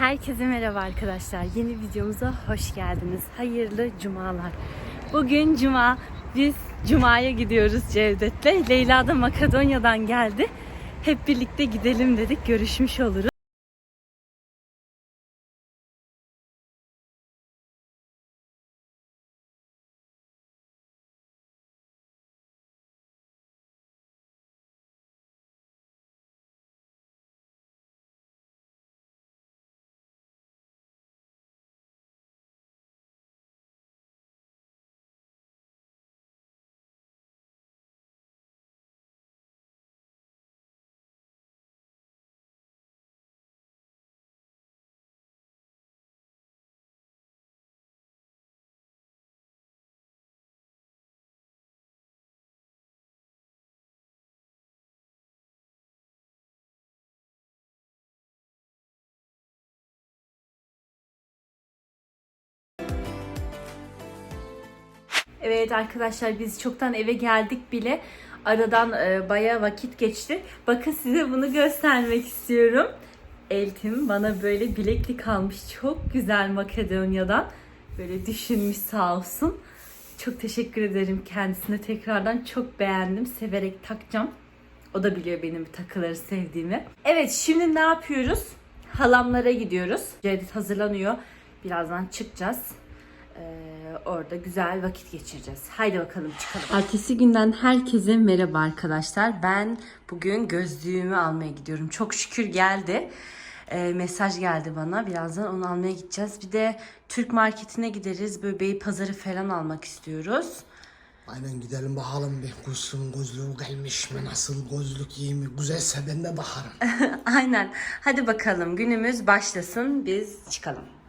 Herkese merhaba arkadaşlar. Yeni videomuza hoş geldiniz. Hayırlı cumalar. Bugün cuma. Biz cumaya gidiyoruz Cevdet'le. Leyla da Makedonya'dan geldi. Hep birlikte gidelim dedik. Görüşmüş oluruz. Evet arkadaşlar biz çoktan eve geldik bile. Aradan e, bayağı vakit geçti. Bakın size bunu göstermek istiyorum. Eltim bana böyle bileklik almış. Çok güzel Makedonya'dan. Böyle düşünmüş sağ olsun. Çok teşekkür ederim kendisine tekrardan. Çok beğendim. Severek takacağım. O da biliyor benim takıları sevdiğimi. Evet şimdi ne yapıyoruz? Halamlara gidiyoruz. Cevdet hazırlanıyor. Birazdan çıkacağız. Ee, orada güzel vakit geçireceğiz. Haydi bakalım çıkalım. Ertesi günden herkese merhaba arkadaşlar. Ben bugün gözlüğümü almaya gidiyorum. Çok şükür geldi. Ee, mesaj geldi bana. Birazdan onu almaya gideceğiz. Bir de Türk marketine gideriz. Böyle bey pazarı falan almak istiyoruz. Aynen gidelim bakalım bir kuşun gözlüğü gelmiş mi nasıl gözlük iyi mi güzelse ben de bakarım. Aynen. Hadi bakalım günümüz başlasın. Biz çıkalım.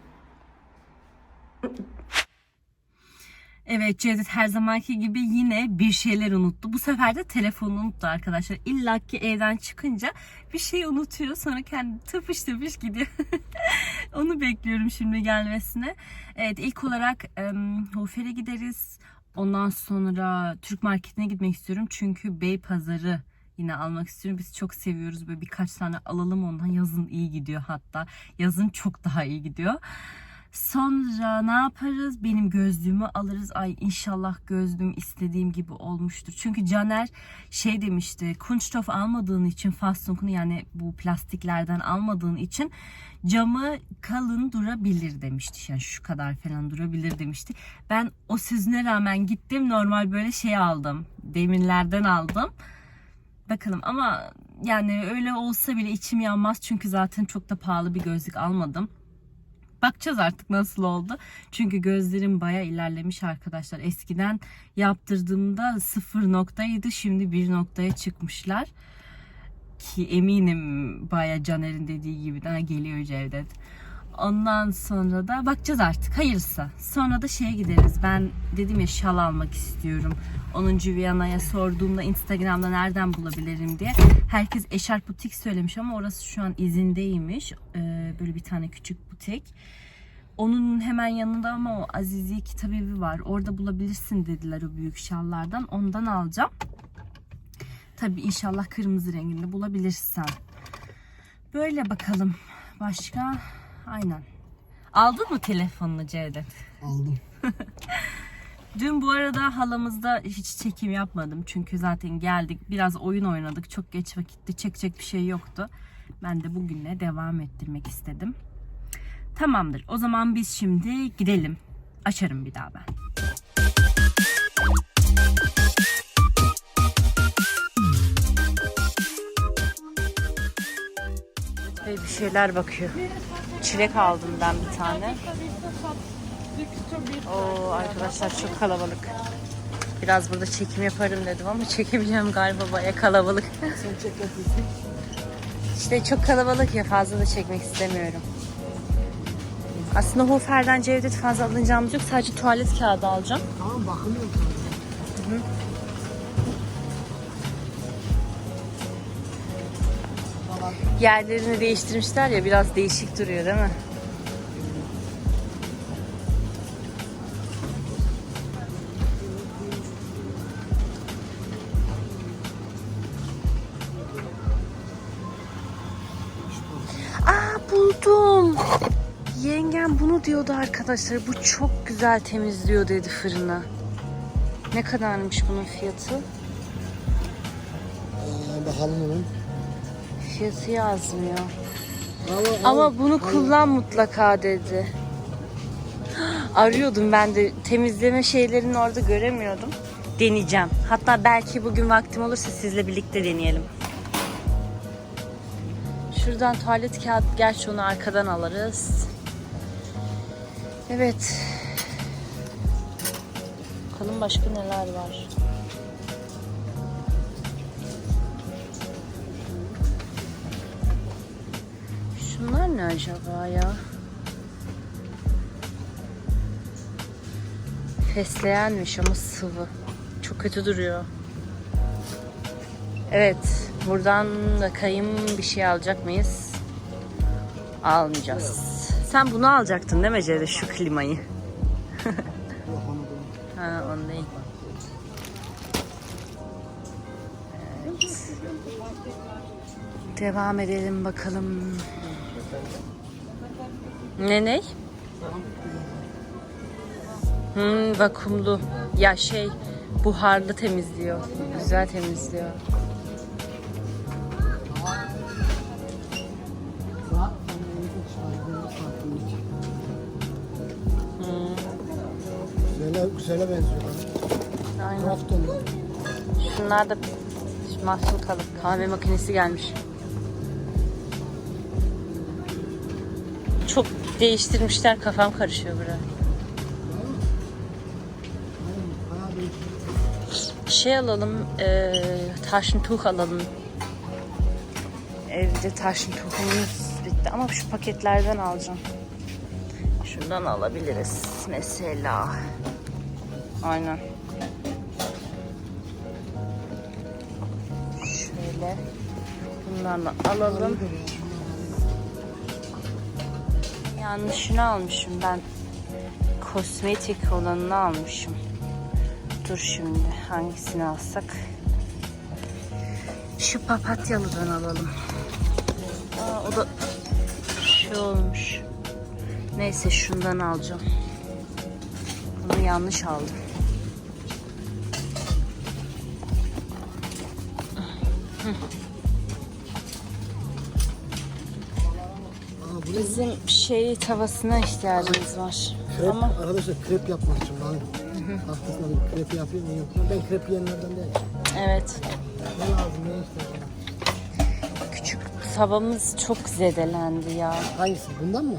Evet Cevdet her zamanki gibi yine bir şeyler unuttu. Bu sefer de telefonunu unuttu arkadaşlar. İlla ki evden çıkınca bir şey unutuyor. Sonra kendi tıpış tıpış gidiyor. Onu bekliyorum şimdi gelmesine. Evet ilk olarak em, Hofer'e gideriz. Ondan sonra Türk marketine gitmek istiyorum. Çünkü Bey Pazarı yine almak istiyorum. Biz çok seviyoruz. Böyle birkaç tane alalım ondan. Yazın iyi gidiyor hatta. Yazın çok daha iyi gidiyor. Sonra ne yaparız? Benim gözlüğümü alırız. Ay inşallah gözlüğüm istediğim gibi olmuştur. Çünkü Caner şey demişti. Kunststoff almadığın için Fastunk'unu yani bu plastiklerden almadığın için camı kalın durabilir demişti. Yani şu kadar falan durabilir demişti. Ben o sözüne rağmen gittim. Normal böyle şey aldım. Demirlerden aldım. Bakalım ama yani öyle olsa bile içim yanmaz. Çünkü zaten çok da pahalı bir gözlük almadım. Bakacağız artık nasıl oldu. Çünkü gözlerim baya ilerlemiş arkadaşlar. Eskiden yaptırdığımda 0 noktaydı. Şimdi 1 noktaya çıkmışlar. Ki eminim baya Caner'in dediği gibi de geliyor Cevdet. Ondan sonra da bakacağız artık hayırlısı. Sonra da şeye gideriz. Ben dedim ya şal almak istiyorum. 10. Viyana'ya sorduğumda Instagram'da nereden bulabilirim diye. Herkes eşarp butik söylemiş ama orası şu an izindeymiş. Ee, böyle bir tane küçük butik. Onun hemen yanında ama o Azizi kitabevi var. Orada bulabilirsin dediler o büyük şallardan. Ondan alacağım. Tabii inşallah kırmızı renginde bulabilirsen. Böyle bakalım. Başka? Aynen. Aldın mı telefonunu Cevdet? Aldım. Dün bu arada halamızda hiç çekim yapmadım. Çünkü zaten geldik biraz oyun oynadık. Çok geç vakitte çekecek bir şey yoktu. Ben de bugünle devam ettirmek istedim. Tamamdır. O zaman biz şimdi gidelim. Açarım bir daha ben. Ve bir şeyler bakıyor. Çilek aldım ben bir tane. Oo arkadaşlar çok kalabalık. Biraz burada çekim yaparım dedim ama çekemeyeceğim galiba baya kalabalık. işte çok kalabalık ya fazla da çekmek istemiyorum. Aslında Hofer'den Cevdet fazla alacağımız yok. Sadece tuvalet kağıdı alacağım. Tamam bakılıyorum. Yerlerini değiştirmişler ya biraz değişik duruyor değil mi? Aa buldum. Yengem bunu diyordu arkadaşlar. Bu çok güzel temizliyor dedi fırını. Ne kadarmış bunun fiyatı? Aa, bakalım onun. Fiyatı yazmıyor. Ama, Ama bunu kullan mutlaka dedi. Arıyordum ben de temizleme şeylerini orada göremiyordum. Deneyeceğim. Hatta belki bugün vaktim olursa sizle birlikte deneyelim. Şuradan tuvalet kağıt gerçi onu arkadan alırız. Evet. Bakalım başka neler var. Ne acaba ya? Fesleğenmiş ama sıvı. Çok kötü duruyor. Evet. Buradan da kayım bir şey alacak mıyız? Almayacağız. Sen bunu alacaktın değil mi Cere? Şu klimayı. ha onu değil. Evet. Devam edelim bakalım. Ne ne? Hmm, vakumlu. Ya şey buharlı temizliyor. Güzel temizliyor. Güzele, güzele benziyor. Aynen. Şunlar da mahsul kalıp kahve makinesi gelmiş. Çok değiştirmişler kafam karışıyor değişik. Şey alalım, e, taşıntuh alalım. Evde taşıntuhumuz bitti ama şu paketlerden alacağım. Şundan alabiliriz mesela. Aynen. Şöyle. Bundan da alalım. Yanlışını almışım ben. Kosmetik olanını almışım. Dur şimdi hangisini alsak? Şu papatyalıdan alalım. Aa, o da şey olmuş. Neyse şundan alacağım. Bunu yanlış aldım. Aa, Bizim şey tavasına ihtiyacımız var. Krep, Ama arkadaşlar krep yapmak için ben haftasında bir krep yapayım mı yapıyorum. Ben krep yiyenlerden değilim. evet Ne lazım ne istiyorsun? küçük tavamız çok zedelendi ya. Hangisi? Bundan mı?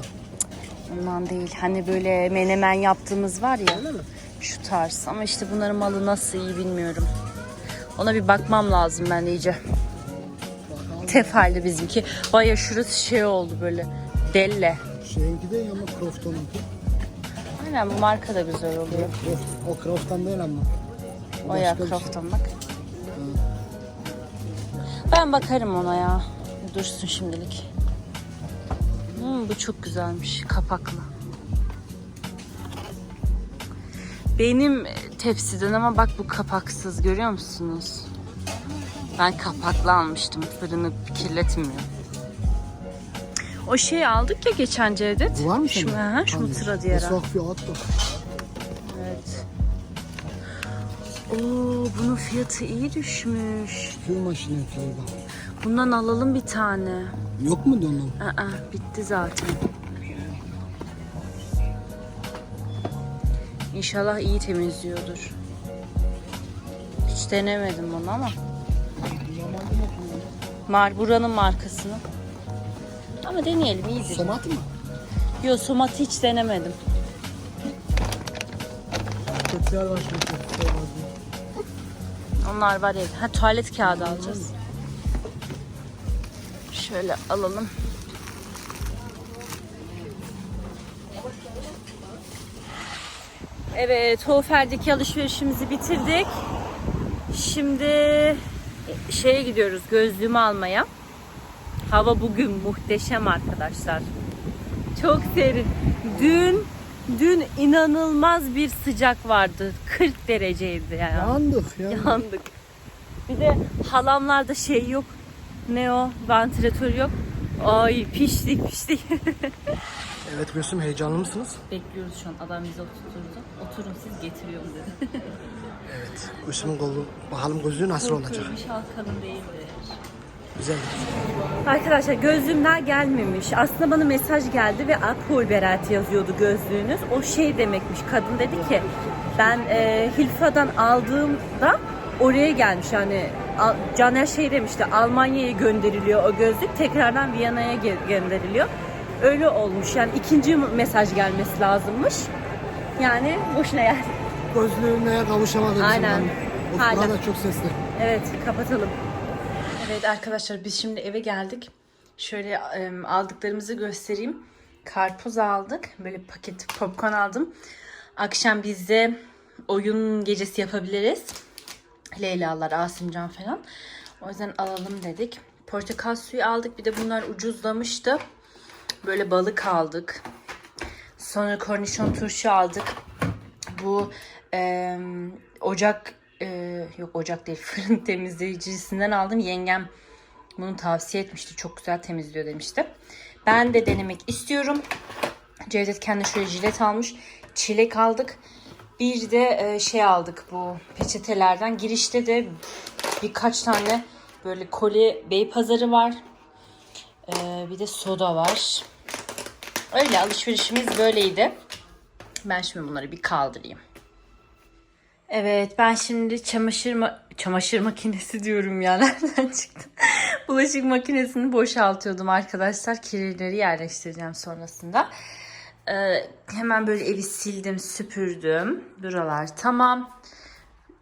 Ondan değil. Hani böyle menemen yaptığımız var ya. Öyle mi? Şu tarz. Ama işte bunların malı nasıl iyi bilmiyorum. Ona bir bakmam lazım ben iyice. Tefalli bizimki. Baya şurası şey oldu böyle. Delle. Şeyinki de ama Crofton'unki. Aynen bu marka da güzel oluyor. Croft, o Crofton değil ama. O ya Başka bir şey. Crofton bak. Ben bakarım ona ya. Dursun şimdilik. Hmm, bu çok güzelmiş. Kapaklı. Benim tepsiden ama bak bu kapaksız görüyor musunuz? Ben kapaklı almıştım. Fırını kirletmiyor. O şeyi aldık ya geçen Cevdet. Bu var mı Şu, senin? hı, şu diye. Çok fiyat da. Evet. Oo, bunun fiyatı iyi düşmüş. Fiyat maşine fiyatı. Bundan alalım bir tane. Yok mu ondan? Aa, bitti zaten. İnşallah iyi temizliyordur. Hiç denemedim onu ama. Mar buranın markasını. Ama deneyelim iyidir. Somat mı? Yo somat hiç denemedim. Kötüler var şimdi. kötüler var. Onlar var ya. Ha tuvalet kağıdı alacağız. Şöyle alalım. Evet, Hofer'deki alışverişimizi bitirdik. Şimdi şeye gidiyoruz, gözlüğümü almaya. Hava bugün muhteşem arkadaşlar. Çok serin. Dün dün inanılmaz bir sıcak vardı. 40 dereceydi yani. Yandık ya. Yandık. Bir de halamlarda şey yok. Ne o? Vantilatör yok. Ay piştik piştik. Evet Gülsüm heyecanlı mısınız? Bekliyoruz şu an. Adam bizi oturturdu. Oturun siz getiriyorum dedi. Evet. Gülsüm'ün kolu bakalım gözlüğü nasıl olacak? İnşallah kalın değildir. Güzel. Arkadaşlar gözlüğümler gelmemiş. Aslında bana mesaj geldi ve Apol Berat yazıyordu gözlüğünüz. O şey demekmiş. Kadın dedi ki ben e, Hilfa'dan aldığımda oraya gelmiş. Yani Caner şey demişti Almanya'ya gönderiliyor o gözlük. Tekrardan Viyana'ya gönderiliyor. Öyle olmuş. Yani ikinci mesaj gelmesi lazımmış. Yani boşuna yer. Gözlüğüne kavuşamadım. Aynen. O Hala. çok sesli. Evet kapatalım. Evet arkadaşlar biz şimdi eve geldik. Şöyle em, aldıklarımızı göstereyim. Karpuz aldık. Böyle paket popcorn aldım. Akşam bizde oyun gecesi yapabiliriz. Leyla'lar, Asimcan falan. O yüzden alalım dedik. Portakal suyu aldık. Bir de bunlar ucuzlamıştı. Böyle balık aldık. Sonra kornişon turşu aldık. Bu e, ocak e, yok ocak değil fırın temizleyicisinden aldım. Yengem bunu tavsiye etmişti. Çok güzel temizliyor demişti. Ben de denemek istiyorum. Cevdet kendi şöyle jilet almış. Çilek aldık. Bir de e, şey aldık bu peçetelerden. Girişte de birkaç tane böyle koli bey pazarı var. E, bir de soda var. Öyle alışverişimiz böyleydi. Ben şimdi bunları bir kaldırayım. Evet ben şimdi çamaşır ma- çamaşır makinesi diyorum ya nereden çıktı? Bulaşık makinesini boşaltıyordum arkadaşlar. Kirlileri yerleştireceğim sonrasında. Ee, hemen böyle evi sildim, süpürdüm. Buralar tamam.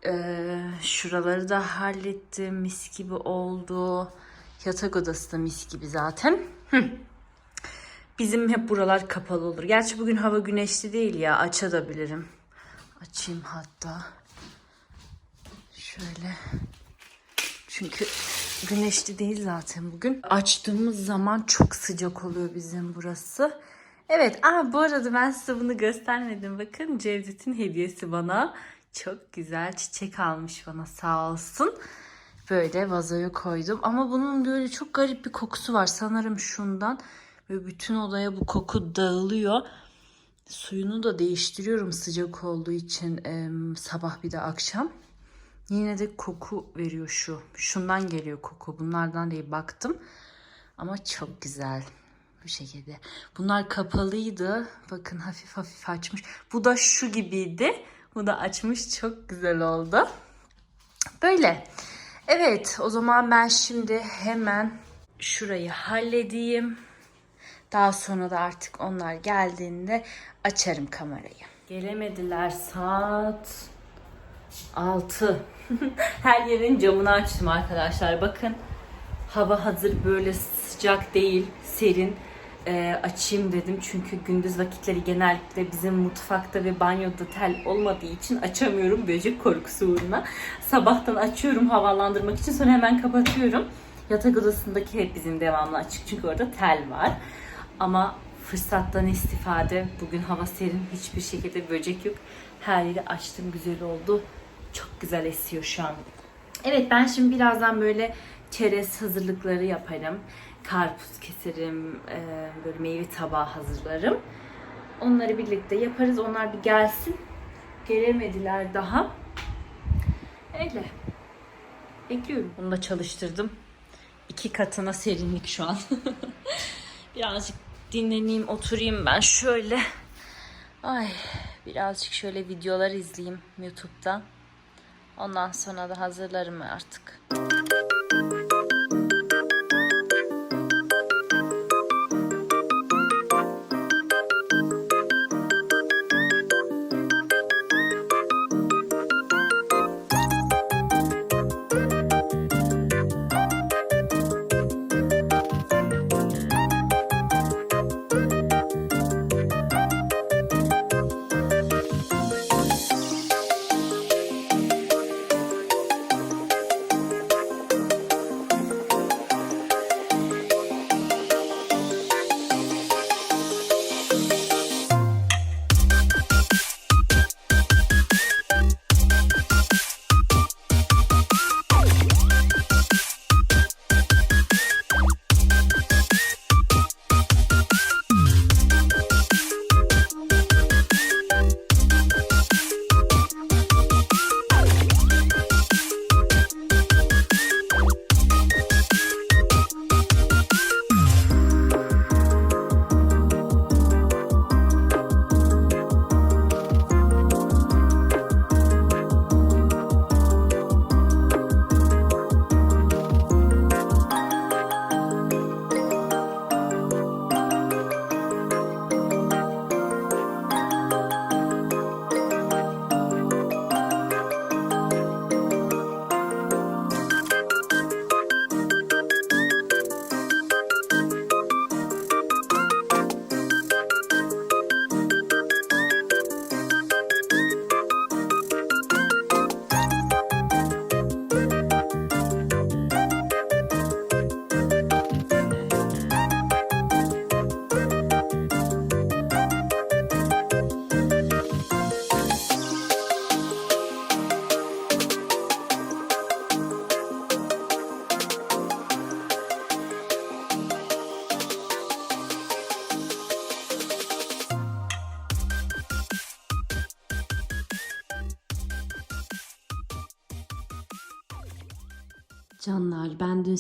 Ee, şuraları da hallettim. Mis gibi oldu. Yatak odası da mis gibi zaten. Hı. Bizim hep buralar kapalı olur. Gerçi bugün hava güneşli değil ya. Açabilirim. Açayım hatta. Şöyle. Çünkü güneşli değil zaten bugün. Açtığımız zaman çok sıcak oluyor bizim burası. Evet. Aa, bu arada ben size bunu göstermedim. Bakın Cevdet'in hediyesi bana. Çok güzel çiçek almış bana sağ olsun. Böyle vazoya koydum. Ama bunun böyle çok garip bir kokusu var. Sanırım şundan. Böyle bütün odaya bu koku dağılıyor. Suyunu da değiştiriyorum sıcak olduğu için em, sabah bir de akşam. Yine de koku veriyor şu. Şundan geliyor koku. Bunlardan değil baktım. Ama çok güzel. Bu şekilde. Bunlar kapalıydı. Bakın hafif hafif açmış. Bu da şu gibiydi. Bu da açmış. Çok güzel oldu. Böyle. Evet o zaman ben şimdi hemen şurayı halledeyim. Daha sonra da artık onlar geldiğinde açarım kamerayı. Gelemediler saat 6. Her yerin camını açtım arkadaşlar. Bakın hava hazır böyle sıcak değil, serin. Ee, açayım dedim çünkü gündüz vakitleri genellikle bizim mutfakta ve banyoda tel olmadığı için açamıyorum böcek korkusu uğruna. Sabahtan açıyorum havalandırmak için sonra hemen kapatıyorum. Yatak odasındaki hep bizim devamlı açık çünkü orada tel var. Ama fırsattan istifade. Bugün hava serin. Hiçbir şekilde böcek yok. Her yeri açtım. Güzel oldu. Çok güzel esiyor şu an. Evet ben şimdi birazdan böyle çerez hazırlıkları yaparım. Karpuz keserim. e, Böyle meyve tabağı hazırlarım. Onları birlikte yaparız. Onlar bir gelsin. Gelemediler daha. Öyle. Bekliyorum. Bunu da çalıştırdım. İki katına serinlik şu an. Birazcık dinleneyim, oturayım ben şöyle. Ay, birazcık şöyle videolar izleyeyim YouTube'dan. Ondan sonra da hazırlarım artık.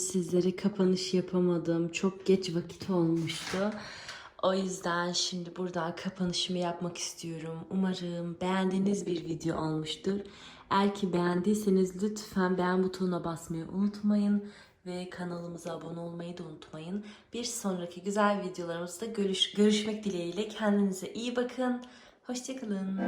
Sizlere kapanış yapamadım. Çok geç vakit olmuştu. O yüzden şimdi burada kapanışımı yapmak istiyorum. Umarım beğendiğiniz bir video olmuştur. Eğer ki beğendiyseniz lütfen beğen butonuna basmayı unutmayın. Ve kanalımıza abone olmayı da unutmayın. Bir sonraki güzel videolarımızda görüş görüşmek dileğiyle. Kendinize iyi bakın. Hoşçakalın.